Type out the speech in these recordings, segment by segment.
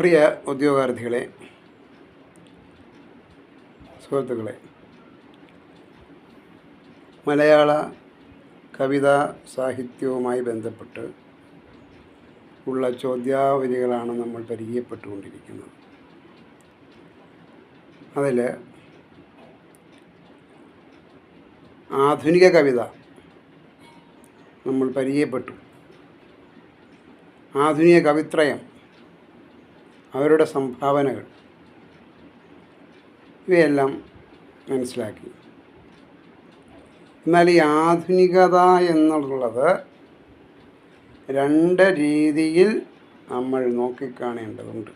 പ്രിയ ഉദ്യോഗാർത്ഥികളെ സുഹൃത്തുക്കളെ മലയാള കവിതാ സാഹിത്യവുമായി ബന്ധപ്പെട്ട് ഉള്ള ചോദ്യാവലികളാണ് നമ്മൾ പരിചയപ്പെട്ടുകൊണ്ടിരിക്കുന്നത്. അതിൽ ആധുനിക കവിത നമ്മൾ പരിചയപ്പെട്ടു. ആധുനിക കവിത്രയം അവരുടെ സംഭാവനകൾ. ഇവയെല്ലാം മനസ്സിലാക്കി. എന്നാൽ ഈ ആധുനികത എന്നുള്ളത് രണ്ട് രീതിയിൽ നമ്മൾ നോക്കിക്കാണേണ്ടതുണ്ട്.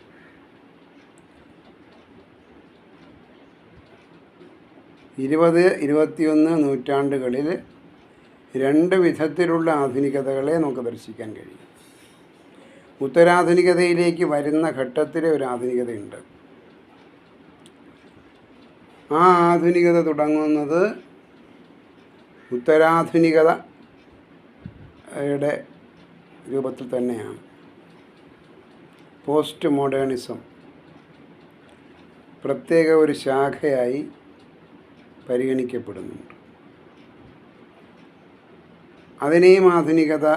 ഇരുപത് ഇരുപത്തിയൊന്ന് നൂറ്റാണ്ടുകളിൽ രണ്ട് വിധത്തിലുള്ള ആധുനികതകളെ നമുക്ക് ദർശിക്കാൻ കഴിയും. ഉത്തരാധുനികതയിലേക്ക് വരുന്ന ഘട്ടത്തിലെ ഒരു ആധുനികതയുണ്ട്. ആ ആധുനികത തുടങ്ങുന്നത് ഉത്തരാധുനികതയുടെ രൂപത്തിൽ തന്നെയാണ്. പോസ്റ്റ് മോഡേണിസം പ്രത്യേക ഒരു ശാഖയായി പരിഗണിക്കപ്പെടുന്നുണ്ട്. അതിനെയും ആധുനികത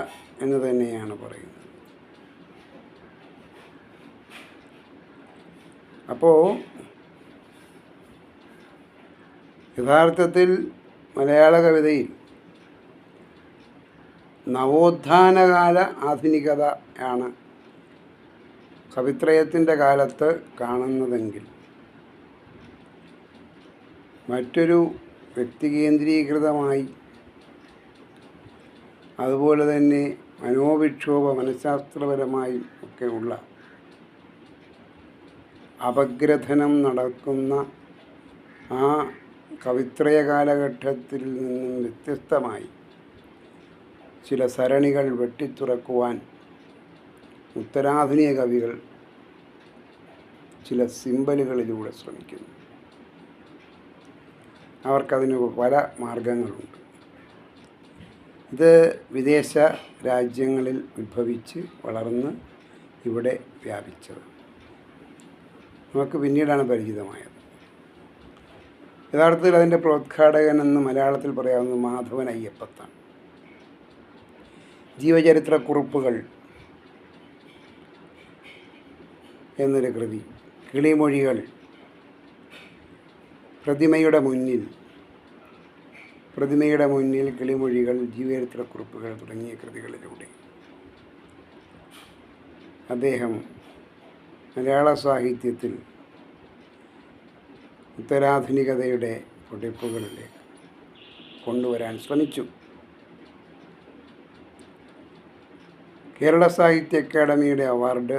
എന്ന് തന്നെയാണ് പറയുന്നത്. അപ്പോൾ യഥാർത്ഥത്തിൽ മലയാള കവിതയിൽ നവോത്ഥാനകാല ആധുനികത ആണ് കവിത്രയത്തിന്റെ കാലത്ത് കാണുന്നതെങ്കിൽ മറ്റൊരു വ്യക്തികേന്ദ്രീകൃതമായി അതുപോലെ തന്നെ മനോവിക്ഷോഭ മനഃശാസ്ത്രപരമായും ഒക്കെ ഉള്ള അപഗ്രഥനം നടക്കുന്ന ആ കവിത്രയ കാലഘട്ടത്തിൽ നിന്നും വ്യത്യസ്തമായി ചില സരണികൾ വെട്ടിത്തുറക്കുവാൻ ഉത്തരാധുനിക കവികൾ ചില സിമ്പലുകളിലൂടെ ശ്രമിക്കുന്നു. അവർക്കതിന് പല മാർഗങ്ങളുണ്ട്. ഇത് വിദേശ രാജ്യങ്ങളിൽ ഉത്ഭവിച്ച് വളർന്ന് ഇവിടെ വ്യാപിച്ചത് നമുക്ക് പിന്നീടാണ് പരിചിതമായത്. യഥാർത്ഥത്തിൽ അതിന്റെ പ്രോദ്ഘാടകൻ എന്ന് മലയാളത്തിൽ പറയാവുന്നത് മാധവൻ അയ്യപ്പത്താണ്. ജീവചരിത്ര കുറിപ്പുകൾ എന്നൊരു കൃതി കിളിമൊഴികൾ പ്രതിമയുടെ മുന്നിൽ പ്രതിമയുടെ മുന്നിൽ കിളിമൊഴികൾ ജീവചരിത്ര കുറിപ്പുകൾ തുടങ്ങിയ കൃതികളിലൂടെ അദ്ദേഹം മലയാള സാഹിത്യത്തിൽ ഉത്തരാധുനികതയുടെ പൊടിപ്പുകളിലേക്ക് കൊണ്ടുവരാൻ ശ്രമിച്ചു. കേരള സാഹിത്യ അക്കാദമിയുടെ അവാർഡ്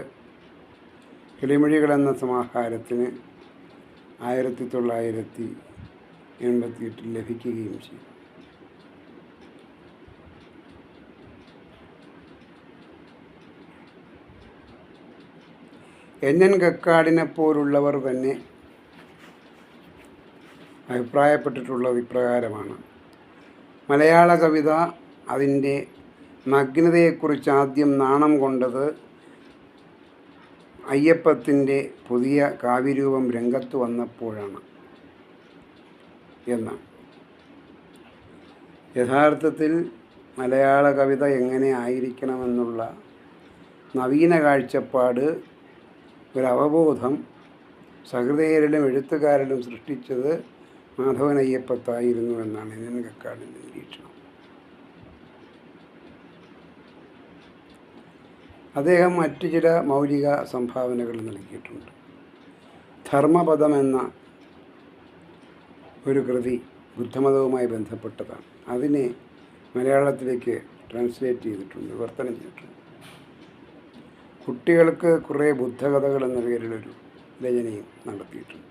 കിളിമൊഴികൾ എന്ന സമാഹാരത്തിന് ആയിരത്തി തൊള്ളായിരത്തി എൺപത്തി എട്ടിൽ ലഭിക്കുകയും ചെയ്തു. എൻ എൻ കക്കാടിനെ പോലുള്ളവർ തന്നെ അഭിപ്രായപ്പെട്ടിട്ടുള്ളത് ഇപ്രകാരമാണ്. മലയാള കവിത അതിന്റെ നഗ്നതയെക്കുറിച്ച് ആദ്യം നാണം കൊണ്ടത് അയ്യപ്പത്തിന്റെ പുതിയ കാവ്യരൂപം രംഗത്ത് വന്നപ്പോഴാണ് എന്നാണ്. യഥാർത്ഥത്തിൽ മലയാള കവിത എങ്ങനെ ആയിരിക്കണമെന്നുള്ള നവീന കാഴ്ചപ്പാട് ഒരു അവബോധം സഹൃദയരിലും എഴുത്തുകാരിലും സൃഷ്ടിച്ചത് മാധവനയ്യപ്പത്തായിരുന്നു എന്നാണ് ഇതിന് കക്കാടിന്റെ നിരീക്ഷണം. അദ്ദേഹം മറ്റു ചില മൗലിക സംഭാവനകൾ നൽകിയിട്ടുണ്ട്. ധർമ്മപദം എന്ന ഒരു കൃതി ബുദ്ധമതവുമായി ബന്ധപ്പെട്ടതാണ്. അതിനെ മലയാളത്തിലേക്ക് ട്രാൻസ്ലേറ്റ് ചെയ്തിട്ടുണ്ട് വിവർത്തനം ചെയ്തിട്ടുണ്ട്. കുട്ടികൾക്ക് കുറേ ബുദ്ധകഥകൾ എന്ന പേരിലൊരു രചനയും നടത്തിയിട്ടുണ്ട്.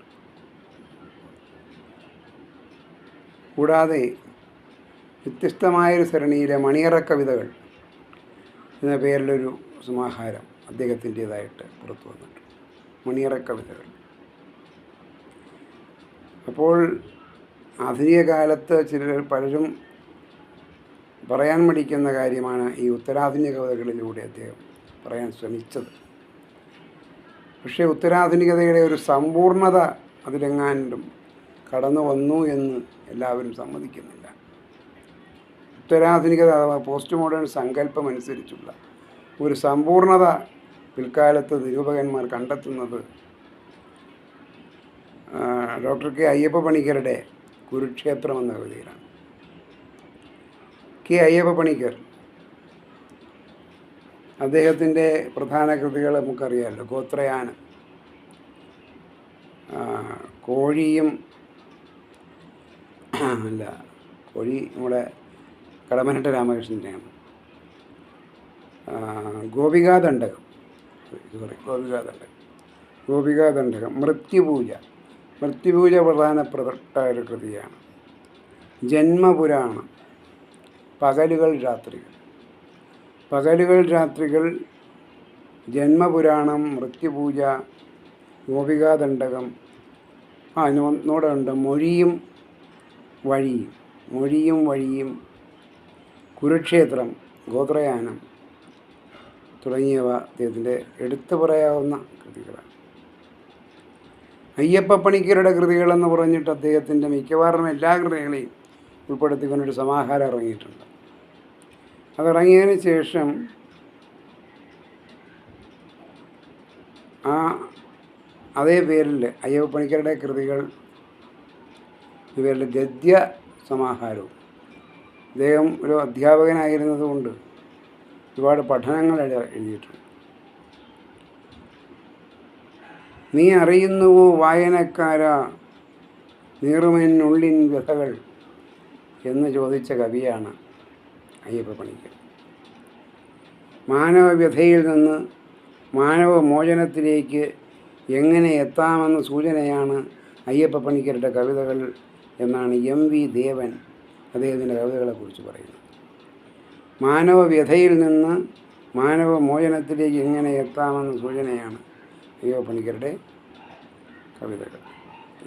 കൂടാതെ വ്യത്യസ്തമായൊരു സരണിയിലെ മണിയറ കവിതകൾ എന്ന പേരിലൊരു സമാഹാരം അദ്ദേഹത്തിന്റേതായിട്ട് പുറത്തു വന്നിട്ടുണ്ട്. മണിയറ കവിതകൾ. അപ്പോൾ ആധുനിക കാലത്ത് ചിലർ പലരും പറയാൻ മടിക്കുന്ന കാര്യമാണ് ഈ ഉത്തരാധുനിക കവിതകളിലൂടെ അദ്ദേഹം പറയാൻ ശ്രമിച്ചത്. പക്ഷേ ഉത്തരാധുനികതയുടെ ഒരു സമ്പൂർണത അതിലെങ്ങാനും കടന്നു വന്നു എന്ന് എല്ലാവരും സമ്മതിക്കുന്നില്ല. ഉത്തരാധുനികത അഥവാ പോസ്റ്റ് മോഡേൺ സങ്കല്പം അനുസരിച്ചുള്ള ഒരു സമ്പൂർണത പിൽക്കാലത്ത് നിരൂപകന്മാർ കണ്ടെത്തുന്നത് ഡോക്ടർ കെ അയ്യപ്പ പണിക്കരുടെ കുരുക്ഷേത്രം എന്ന കവിതയിലാണ്. കെ അയ്യപ്പ പണിക്കർ അദ്ദേഹത്തിന്റെ പ്രധാന കൃതികൾ നമുക്കറിയാമല്ലോ. ഗോത്രയാനം. കോഴിയും അല്ല കോഴി നമ്മുടെ കടമനട്ട രാമകൃഷ്ണന്റെയാണ്. ഗോപികാദണ്ഡകം. സോറി ഗോപികാദണ്ഡകം. ഗോപികാദണ്ഡകം മൃത്യുപൂജ. മൃത്യുപൂജ പ്രധാനപ്പെട്ട ഒരു കൃതിയാണ്. ജന്മപുരാണം പകലുകൾ രാത്രികൾ. പകലുകൾ രാത്രികൾ ജന്മപുരാണം മൃത്യുപൂജ ഗോപികാദണ്ഡകം. ആ നോടെ ഉണ്ട്. മൊഴിയും വഴിയും. മൊഴിയും വഴിയും. കുരുക്ഷേത്രം ഗോത്രയാനം തുടങ്ങിയവ അദ്ദേഹത്തിന്റെ എടുത്തു പറയാവുന്ന കൃതികളാണ്. അയ്യപ്പ പണിക്കരുടെ കൃതികളെന്ന് പറഞ്ഞിട്ട് അദ്ദേഹത്തിന്റെ മിക്കവാറും എല്ലാ കൃതികളെയും ഉൾപ്പെടുത്തിക്കൊണ്ടൊരു സമാഹാരം ഇറങ്ങിയിട്ടുണ്ട്. അതിറങ്ങിയതിന് ശേഷം ആ അതേ പേരിൽ അയ്യപ്പ പണിക്കരുടെ കൃതികൾ പേരിൽ ഗദ്യ സമാഹാരവും. അദ്ദേഹം ഒരു അധ്യാപകനായിരുന്നതുകൊണ്ട് ഒരുപാട് പഠനങ്ങൾ എഴുതി- എഴുതിയിട്ടുണ്ട്. നീ അറിയുന്നുവോ വായനക്കാര നീറുമെന്നുള്ളിൻ വ്യഥകൾ എന്ന് ചോദിച്ച കവിയാണ് അയ്യപ്പ പണിക്കർ. മാനവവ്യഥയിൽ നിന്ന് മാനവ മോചനത്തിലേക്ക് എങ്ങനെ എത്താമെന്ന സൂചനയാണ് അയ്യപ്പ പണിക്കരുടെ കവിതകൾ എന്നാണ് എം വി ദേവൻ അദ്ദേഹത്തിന്റെ കവിതകളെക്കുറിച്ച് പറയുന്നത്. മാനവവ്യഥയിൽ നിന്ന് മാനവ മോചനത്തിലേക്ക് എങ്ങനെ എത്താമെന്ന സൂചനയാണ് അയ്യപ്പ പണിക്കരുടെ കവിതകൾ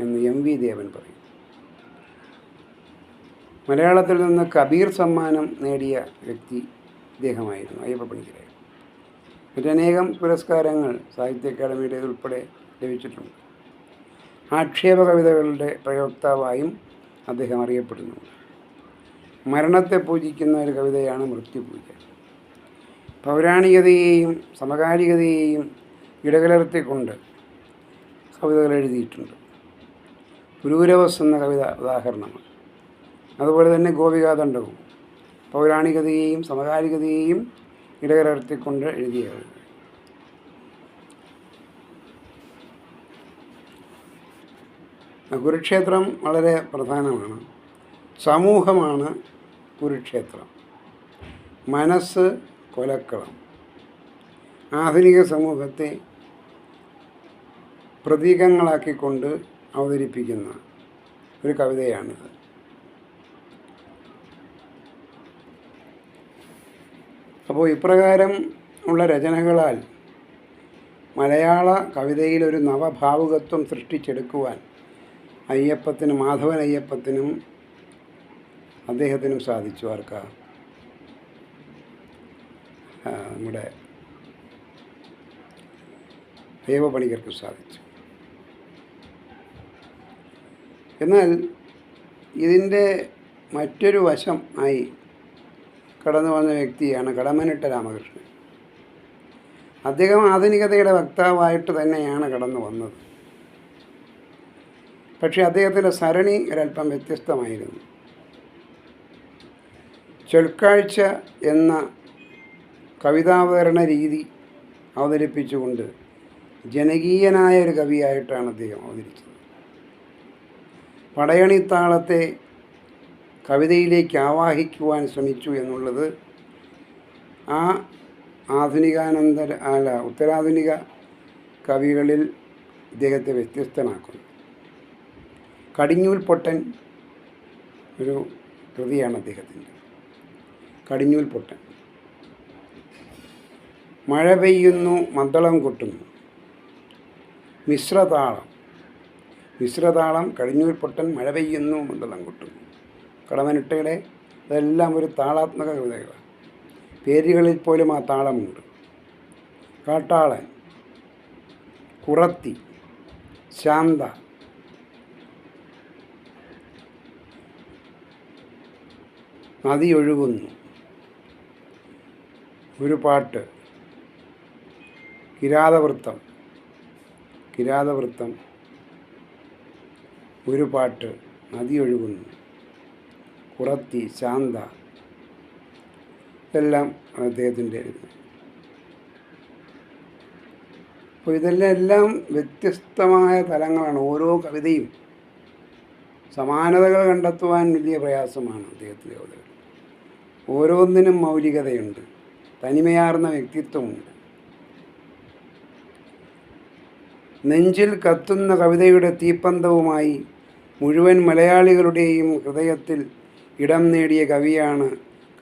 എന്ന് എം വി ദേവൻ പറയും. മലയാളത്തിൽ നിന്ന് കബീർ സമ്മാനം നേടിയ വ്യക്തി ഇദ്ദേഹമായിരുന്നു അയ്യപ്പ പണിക്കരെ. മറ്റനേകം പുരസ്കാരങ്ങൾ സാഹിത്യ അക്കാദമിയുടെ ഉൾപ്പെടെ ലഭിച്ചിട്ടുണ്ട്. ആക്ഷേപ കവിതകളുടെ പ്രയോക്താവായും അദ്ദേഹം അറിയപ്പെടുന്നു. മരണത്തെ പൂജിക്കുന്ന ഒരു കവിതയാണ് മൃത്യുപൂജ. പൗരാണികതയെയും സമകാലികതയെയും ഇടകലർത്തിക്കൊണ്ട് കവിതകൾ എഴുതിയിട്ടുണ്ട്. പുരൂരവസ് എന്ന കവിത ഉദാഹരണമാണ്. അതുപോലെ തന്നെ ഗോപികാദണ്ഡവും പൗരാണികതയെയും സമകാലികതയെയും ഇടകലർത്തിക്കൊണ്ട് എഴുതിയത്. കുരുക്ഷേത്രം വളരെ പ്രധാനമാണ്. സമൂഹമാണ് കുരുക്ഷേത്രം. മനസ്സ് കൊലക്കളം. ആധുനിക സമൂഹത്തെ പ്രതീകങ്ങളാക്കിക്കൊണ്ട് അവതരിപ്പിക്കുന്ന ഒരു കവിതയാണിത്. അപ്പോൾ ഇപ്രകാരം ഉള്ള രചനകളാൽ മലയാള കവിതയിൽ ഒരു നവഭാവുകത്വം സൃഷ്ടിച്ചെടുക്കുവാൻ അയ്യപ്പത്തിനും മാധവൻ അയ്യപ്പത്തിനും അദ്ദേഹത്തിനും സാധിച്ചു. ആർക്കാ? നമ്മുടെ ദേവപണികർക്കും സാധിച്ചു. എന്നാൽ ഇതിന്റെ മറ്റൊരു വശം ആയി കടന്നു വന്ന വ്യക്തിയാണ് കടമനിട്ട രാമകൃഷ്ണൻ. അദ്ദേഹം ആധുനികതയുടെ വക്താവായിട്ട് തന്നെയാണ് കടന്നു വന്നത്. പക്ഷേ അദ്ദേഹത്തിന്റെ സരണി ഒരല്പം വ്യത്യസ്തമായിരുന്നു. ചൊൽക്കാഴ്ച എന്ന കവിതാവതരണ രീതി അവതരിപ്പിച്ചുകൊണ്ട് ജനകീയനായ ഒരു കവിയായിട്ടാണ് അദ്ദേഹം അവതരിച്ചത്. പടയണിത്താളത്തെ കവിതയിലേക്ക് ആവാഹിക്കുവാൻ ശ്രമിച്ചു എന്നുള്ളത് ആ ആധുനികാനന്തര അല്ല ഉത്തരാധുനിക കവികളിൽ ഇദ്ദേഹത്തെ വ്യത്യസ്തനാക്കുന്നു. കടിഞ്ഞൂൽ പൊട്ടൻ ഒരു കൃതിയാണ് അദ്ദേഹത്തിന്റെ. കടിഞ്ഞൂൽ പൊട്ടൻ. മഴ പെയ്യുന്നു മദ്ദളം കൊട്ടുന്നു. മിശ്രതാളം. മിശ്രതാളം കടിഞ്ഞൂൽ പൊട്ടൻ മഴ പെയ്യുന്നു മദ്ദളം കൊട്ടുന്നു. കടമനിട്ടയുടെ ഇതെല്ലാം ഒരു താളാത്മക കവിതകളാണ്. പേരുകളിൽ പോലും ആ താളമുണ്ട്. കാട്ടാളൻ കുറത്തി ശാന്ത നദി ഒഴുകുന്നു ഒരു പാട്ട് കിരാതവൃത്തം കിരാതവൃത്തം ഒരു പാട്ട് നദി ഒഴുകുന്നു കുറത്തി ശാന്ത എല്ലാം അദ്ദേഹത്തിന്റെ അപ്പോൾ ഇതെല്ലാം വ്യത്യസ്തമായ തലങ്ങളാണ്. ഓരോ കവിതയും സമാനതകൾ കണ്ടെത്തുവാൻ വലിയ പ്രയാസമാണ് അദ്ദേഹത്തിന്റെ കവിതകൾ. ഓരോന്നിനും മൗലികതയുണ്ട്. തനിമയാർന്ന വ്യക്തിത്വമുണ്ട്. നെഞ്ചിൽ കത്തുന്ന കവിതയുടെ തീപ്പന്തവുമായി മുഴുവൻ മലയാളികളുടെയും ഹൃദയത്തിൽ ഇടം നേടിയ കവിയാണ്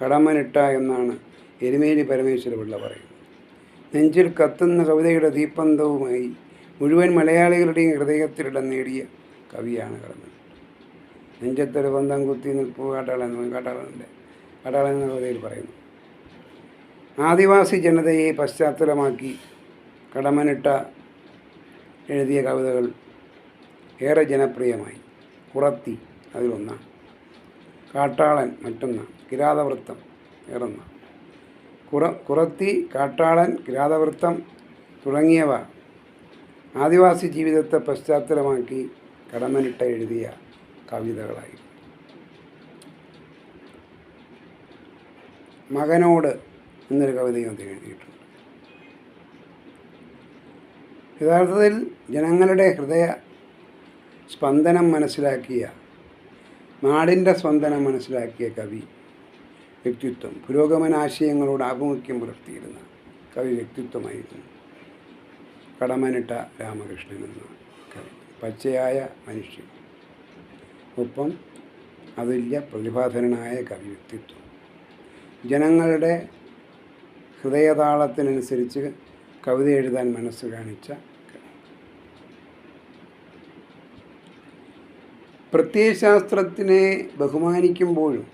കടമ്മനിട്ട എന്നാണ് എരുമേലി പരമേശ്വരപിള്ള പറയുന്നത്. നെഞ്ചിൽ കത്തുന്ന കവിതയുടെ ദീപന്തവുമായി മുഴുവൻ മലയാളികളുടെയും ഹൃദയത്തിൽ ഇടം നേടിയ കവിയാണ് കടമ്മനിട്ട നെഞ്ചത്തൊരു ബന്ധം കുത്തി നിൽപ്പു കാട്ടാളൻ കാട്ടാളന്റെ കാട്ടാളൻ എന്ന കവിതയിൽ പറയുന്നു. ആദിവാസി ജനതയെ പശ്ചാത്തലമാക്കി കടമനിട്ട എഴുതിയ കവിതകൾ ഏറെ ജനപ്രിയമായി. കുറത്തി അതിലൊന്നാണ്. കാട്ടാളൻ മറ്റൊന്ന് കിരാതവൃത്തം വേറൊന്ന്. കുറ കുറത്തി കാട്ടാളൻ കിരാതവൃത്തം തുടങ്ങിയവ ആദിവാസി ജീവിതത്തെ പശ്ചാത്തലമാക്കി കടമനിട്ട എഴുതിയ കവിതകളായി മകനോട് എന്നൊരു കവിതയും അദ്ദേഹം എഴുതിയിട്ടുണ്ട്. യഥാർത്ഥത്തിൽ ജനങ്ങളുടെ ഹൃദയ സ്പന്ദനം മനസ്സിലാക്കിയ നാടിന്റെ സ്പന്ദനം മനസ്സിലാക്കിയ കവി വ്യക്തിത്വം. പുരോഗമനാശയങ്ങളോട് ആഭിമുഖ്യം പുലർത്തിയിരുന്ന കവി വ്യക്തിത്വമായിരുന്നു. കടമനിട്ട രാമകൃഷ്ണൻ എന്ന കവി. പച്ചയായ മനുഷ്യൻ. ഒപ്പം അതുല്യ പ്രതിഭാധനനായ കവി വ്യക്തിത്വം. ജനങ്ങളുടെ ഹൃദയതാളത്തിനനുസരിച്ച് കവിത എഴുതാൻ മനസ്സ് കാണിച്ച കവി. പ്രത്യയശാസ്ത്രത്തിനെ ബഹുമാനിക്കുമ്പോഴും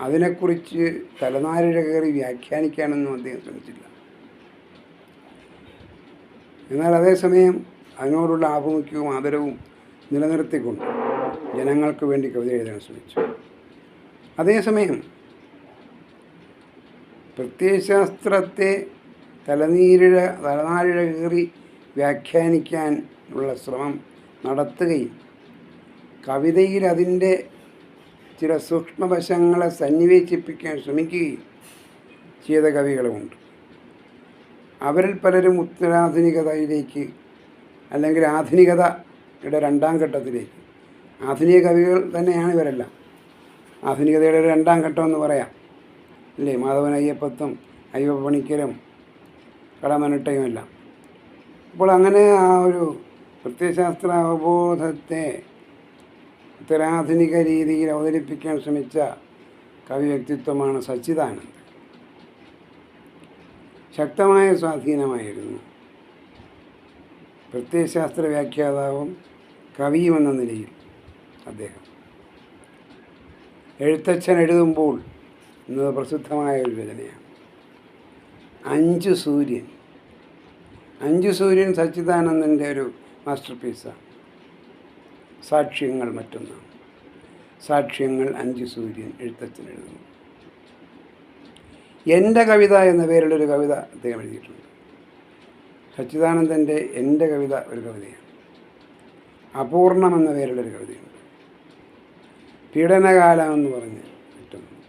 അതിനെക്കുറിച്ച് തലനാരിഴ കയറി വ്യാഖ്യാനിക്കാനൊന്നും അദ്ദേഹം ശ്രമിച്ചില്ല. എന്നാൽ അതേസമയം അതിനോടുള്ള ആഭിമുഖ്യവും ആദരവും നിലനിർത്തിക്കൊണ്ട് ജനങ്ങൾക്ക് വേണ്ടി കവിത എഴുതാൻ ശ്രമിച്ചു. അതേസമയം പ്രത്യയശാസ്ത്രത്തെ തലനീരിഴ തലനാരിഴ കയറി വ്യാഖ്യാനിക്കാൻ ഉള്ള ശ്രമം നടത്തുകയും കവിതയിൽ അതിന്റെ ചില സൂക്ഷ്മവശങ്ങളെ സന്നിവേശിപ്പിക്കാൻ ശ്രമിക്കുകയും ചെയ്ത കവികളുമുണ്ട്. അവരിൽ പലരും ഉത്തരാധുനികതയിലേക്ക് അല്ലെങ്കിൽ ആധുനികതയുടെ രണ്ടാം ഘട്ടത്തിലേക്ക്. ആധുനിക കവികൾ തന്നെയാണ് ഇവരെല്ലാം. ആധുനികതയുടെ ഒരു രണ്ടാം ഘട്ടം എന്ന് പറയാം. അല്ലേ? മാധവൻ അയ്യപ്പത്തും അയ്യപ്പ പണിക്കരും കടമനട്ടയും എല്ലാം. അപ്പോൾ അങ്ങനെ ആ ഒരു പ്രത്യയശാസ്ത്ര അവബോധത്തെ ഉത്തരാധുനിക രീതിയിൽ അവതരിപ്പിക്കാൻ ശ്രമിച്ച കവി വ്യക്തിത്വമാണ് സച്ചിദാനന്ദൻ. ശക്തമായ സ്വാധീനമായിരുന്നു. പ്രത്യയശാസ്ത്ര വ്യാഖ്യാതാവും കവിയും എന്ന നിലയിൽ അദ്ദേഹം. എഴുത്തച്ഛൻ എഴുതുമ്പോൾ എന്നത് പ്രസിദ്ധമായ ഒരു രചനയാണ്. അഞ്ച് സൂര്യൻ. അഞ്ച് സൂര്യൻ സച്ചിദാനന്ദന്റെ ഒരു മാസ്റ്റർ പീസാണ് സാക്ഷ്യങ്ങൾ മറ്റൊന്നാണ്. സാക്ഷ്യങ്ങൾ അഞ്ച് സൂര്യൻ എഴുത്തച്ഛൻ എഴുതുന്നു. എന്റെ കവിത എന്ന പേരിലൊരു കവിത അദ്ദേഹം എഴുതിയിട്ടുണ്ട്. സച്ചിദാനന്ദന്റെ എന്റെ കവിത ഒരു കവിതയാണ്. അപൂർണം എന്ന പേരിലൊരു കവിതയുണ്ട്. പീഡനകാലം എന്ന് പറഞ്ഞ് മറ്റൊന്ന്.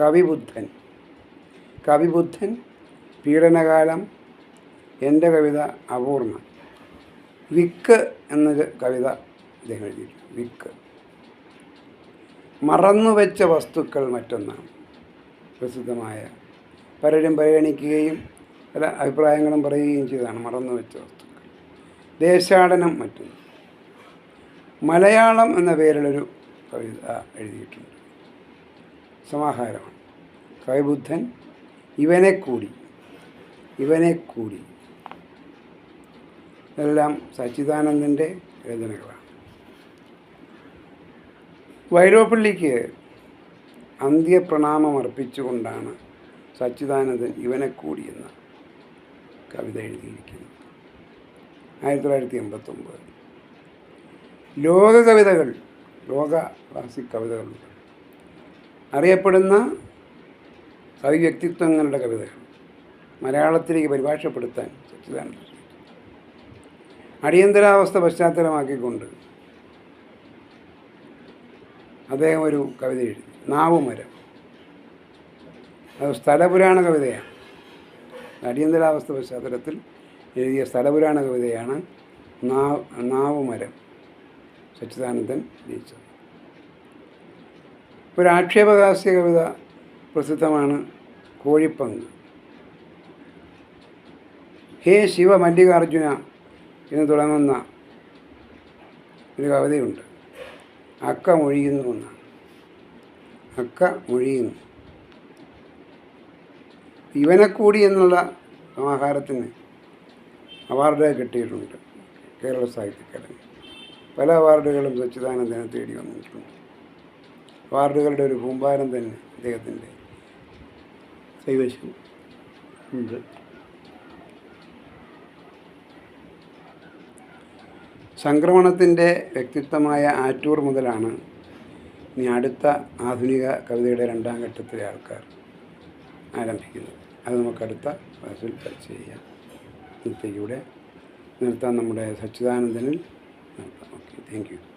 കവിബുദ്ധൻ. കവിബുദ്ധൻ പീഡനകാലം എന്റെ കവിത അപൂർണം. വിക്ക് എന്നൊരു കവിത അദ്ദേഹം എഴുതിയിട്ടുണ്ട്. വിക്ക്. മറന്നുവെച്ച വസ്തുക്കൾ മറ്റൊന്നാണ്. പ്രസിദ്ധമായ പലരും പരിഗണിക്കുകയും പല അഭിപ്രായങ്ങളും പറയുകയും ചെയ്തതാണ് മറന്നുവെച്ച വസ്തുക്കൾ. ദേശാടനം മറ്റൊന്ന്. മലയാളം എന്ന പേരിലൊരു കവിത എഴുതിയിട്ടുണ്ട്. സമാഹാരമാണ്. കവിബുദ്ധൻ ഇവനെ കൂടി ഇവനെ കൂടി. ഇതെല്ലാം സച്ചിദാനന്ദന്റെ രചനകളാണ്. വൈരോപ്പള്ളിക്ക് അന്ത്യപ്രണാമം അർപ്പിച്ചുകൊണ്ടാണ് സച്ചിദാനന്ദൻ ഇവനെ കൂടി എന്ന കവിത എഴുതിയിരിക്കുന്നത്. ആയിരത്തി തൊള്ളായിരത്തി എൺപത്തൊമ്പത് ലോക കവിതകൾ. ലോക ക്ലാസിക് കവിതകളുണ്ട് അറിയപ്പെടുന്ന കവി വ്യക്തിത്വങ്ങളുടെ കവിതകൾ. മലയാളത്തിലേക്ക് പരിഭാഷപ്പെടുത്താൻ സച്ചിദാനന്ദ ശ്രമിച്ചു. അടിയന്തരാവസ്ഥ പശ്ചാത്തലമാക്കിക്കൊണ്ട് അദ്ദേഹം ഒരു കവിത എഴുതി നാവുമരം. അത് സ്ഥലപുരാണ കവിതയാണ്. അടിയന്തരാവസ്ഥ പശ്ചാത്തലത്തിൽ എഴുതിയ സ്ഥലപുരാണ കവിതയാണ് നാവ് നാവുമരം. സച്ചിദാനന്ദൻ രചിച്ചത്. ഒരു ആക്ഷേപഹാസ്യ കവിത പ്രസിദ്ധമാണ് കോഴിപ്പങ്ക്. ഹേ ശിവ മല്ലികാർജുന എന്ന് തുടങ്ങുന്ന ഒരു കവിതയുണ്ട്. അക്ക മൊഴിയുന്നു എന്നാണ് അക്ക മൊഴിയുന്നു. ഇവനെക്കൂടി എന്നുള്ള സമാഹാരത്തിന് അവാർഡ് കിട്ടിയിട്ടുണ്ട് കേരള സാഹിത്യ അക്കാദമി പല അവാർഡുകളും സച്ചിദാനന്ദനെ തേടി വന്നിട്ടുണ്ട്. അവാർഡുകളുടെ ഒരു കൂമ്പാരം തന്നെ അദ്ദേഹത്തിന്റെ കൈവശം ഉണ്ട്. സംക്രമണത്തിന്റെ വ്യക്തിത്വമായ ആറ്റൂർ മുതലാണ് ഇനി അടുത്ത ആധുനിക കവിതയുടെ രണ്ടാം ഘട്ടത്തിലെ ആൾക്കാർ ആരംഭിക്കുന്നത്. അത് നമുക്ക് അടുത്ത ക്ലാസ്സിൽ ചർച്ച ചെയ്യാം. ഇന്നത്തേക്കൂടെ നിർത്താൻ നമ്മുടെ സച്ചിദാനന്ദനിൽ നിർത്താം. ഓക്കെ. Thank you.